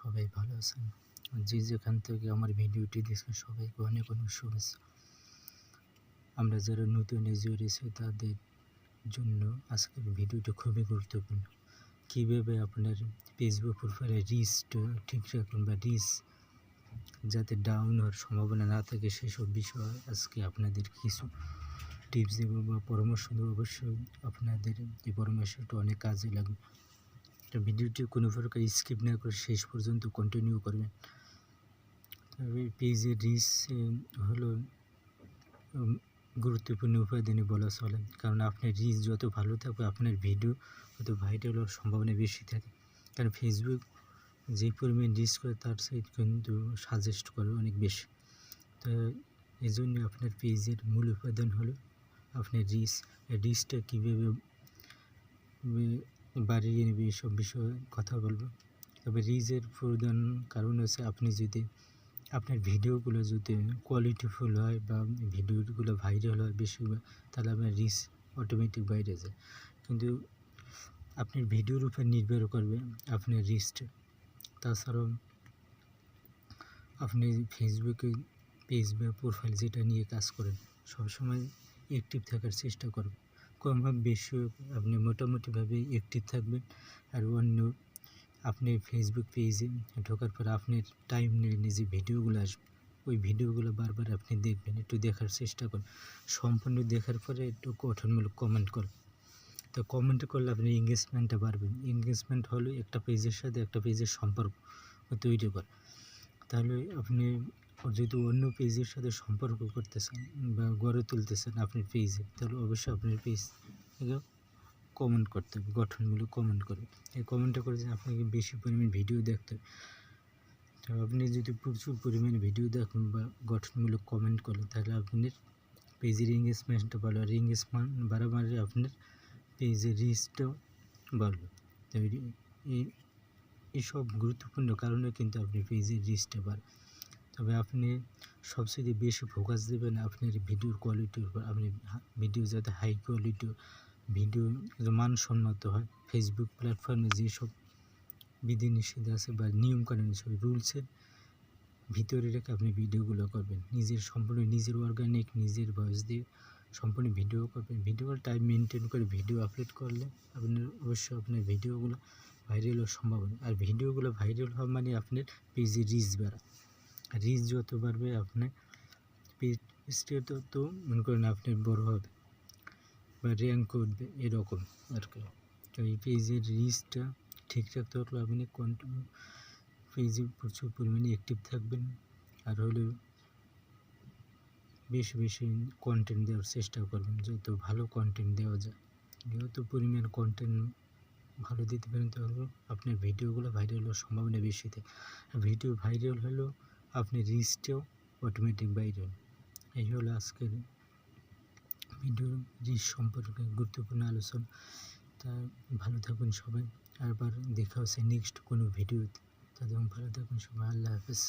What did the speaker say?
সবাই ভালো আছেন। যে যেখান থেকে আমার ভিডিওটি দেখছেন, সবাইকে অনেক অনেক শুভেচ্ছা। আমরা যারা নতুন এজিও রয়েছে, তাদের জন্য আজকের ভিডিওটা খুবই গুরুত্বপূর্ণ। কীভাবে আপনার ফেসবুক প্রোফাইলে রিচটা ঠিক রাখুন বা রিচ যাতে ডাউন হওয়ার সম্ভাবনা না থাকে, সেসব বিষয়ে আজকে আপনাদের কিছু টিপস দেবো বা পরামর্শ দেবো। অবশ্যই আপনাদের এই পরামর্শটা অনেক কাজে লাগবে। তো ভিডিওটি কোনো প্রকার স্কিপ না করে শেষ পর্যন্ত কন্টিনিউ করবেন। তবে পেজের রিচ হলো গুরুত্বপূর্ণ উপাদানে বলা চলে। কারণ আপনার রিচ যত ভালো থাকবে আপনার ভিডিও তত ভাইরাল হওয়ার সম্ভাবনা বেশি থাকে। কারণ ফেসবুক যে পরিমাণ রিচ করে, তার সাইড কিন্তু সাজেস্ট করে অনেক বেশি। তো এই জন্য আপনার পেজের মূল উপাদান হলো আপনার রিচ রিচটা কীভাবে বাড়িয়ে নেবে এসব বিষয়ে কথা বলব। তবে রিচের প্রধান কারণ হচ্ছে আপনি যদি আপনার ভিডিওগুলো যদি কোয়ালিটিফুল হয় বা ভিডিওগুলো ভাইরাল হয় বেশি তাহলে আপনার রিচ অটোমেটিক বাইরে যায়। কিন্তু আপনার ভিডিওর উপর নির্ভর করবে আপনার রিচটা। তাছাড়াও আপনি ফেসবুকে পেজ বা প্রোফাইল যেটা নিয়ে কাজ করেন, সবসময় অ্যাক্টিভ থাকার চেষ্টা করবেন। কম হোক বেশি হোক আপনি মোটামুটিভাবে অ্যাক্টিভ থাকবেন। আর অন্য আপনি ফেসবুক পেজে ঢোকার পর আপনার টাইম নিয়ে নিজে ভিডিওগুলো আসবে, ওই ভিডিওগুলো বারবার আপনি দেখবেন, একটু দেখার চেষ্টা করুন। সম্পূর্ণ দেখার পরে একটু গঠনমূলক কমেন্ট করুন। তো কমেন্ট করলে আপনি এঙ্গেজমেন্টটা বাড়বেন। এঙ্গেজমেন্ট হলো একটা পেজের সাথে একটা পেজের সম্পর্ক তৈরি করে। তাহলে আপনি যদি অন্য পেজের সাথে সম্পর্ক করতেছেন বা গড়ে তুলতেছেন আপনার পেজে, তাহলে অবশ্যই আপনার পেজ কমেন্ট করতে হবে গঠনমূলক কমেন্ট করে এই কমেন্টটা করে আপনাকে বেশি পরিমাণ ভিডিও দেখতে হবে। তো আপনি যদি প্রচুর পরিমাণে ভিডিও দেখুন বা গঠনমূলক কমেন্ট করেন, তাহলে আপনার পেজের এঙ্গেজমেন্টটা ভালো, আর এঙ্গেজমেন্ট বাড়াবাড়ি আপনার পেজের রিচটাও বাড়বে। তো এই এইসব গুরুত্বপূর্ণ কারণে কিন্তু আপনি পেজের রিচটা বাড়বে তবে আপনি সবচেয়ে বেশি ফোকাস দেবেন আপনার ভিডিওর কোয়ালিটির উপর। আপনি ভিডিও যাতে হাই কোয়ালিটি ভিডিও মানসম্মত হয়। ফেসবুক প্ল্যাটফর্মে যেসব বিধিনিষেধ আছে বা নিয়মকানুন সব রুলসের ভিতরে রেখে আপনি ভিডিওগুলো করবেন। নিজের সম্পূর্ণ, নিজের অর্গানিক নিজের ভয়েস দিয়ে সম্পূর্ণ ভিডিও করবেন। ভিডিওর টাইম মেনটেন করে ভিডিও আপলোড করলে আপনার, অবশ্যই আপনার ভিডিওগুলো ভাইরাল হওয়ার সম্ভাবনা। আর ভিডিওগুলো ভাইরাল হওয়া মানে আপনার পেজে রিচ বাড়া। রিচ যত বাড়বে আপনার পেজটা তত মনে করেন আপনার বড় হবে বা র্যাঙ্ক করবে এরকম আর কি। তো এই পেজের রিচটা ঠিক রাখতে পারলে আপনি কন্টিনিউ পেজে প্রচুর পরিমাণে অ্যাক্টিভ থাকবেন আর হলো বেশি বেশি কন্টেন্ট দেওয়ার চেষ্টা করবেন। যত ভালো কন্টেন্ট দেওয়া যায়, যত পরিমাণ কন্টেন্ট ভালো দিতে পারেন, তাহলে আপনার ভিডিওগুলো ভাইরাল হওয়ার সম্ভাবনা বেশি থাকে। ভিডিও ভাইরাল হলেও আপনার রিস্টেও অটোমেটিক বাইরেন এই হল আজকের ভিডিও রিস সম্পর্কে গুরুত্বপূর্ণ আলোচনা। তা ভালো থাকুন সবাই। আবার দেখা হচ্ছে নেক্সট কোনো ভিডিওতে তাদের ভালো থাকুন সবাই। আল্লাহ হাফেজ।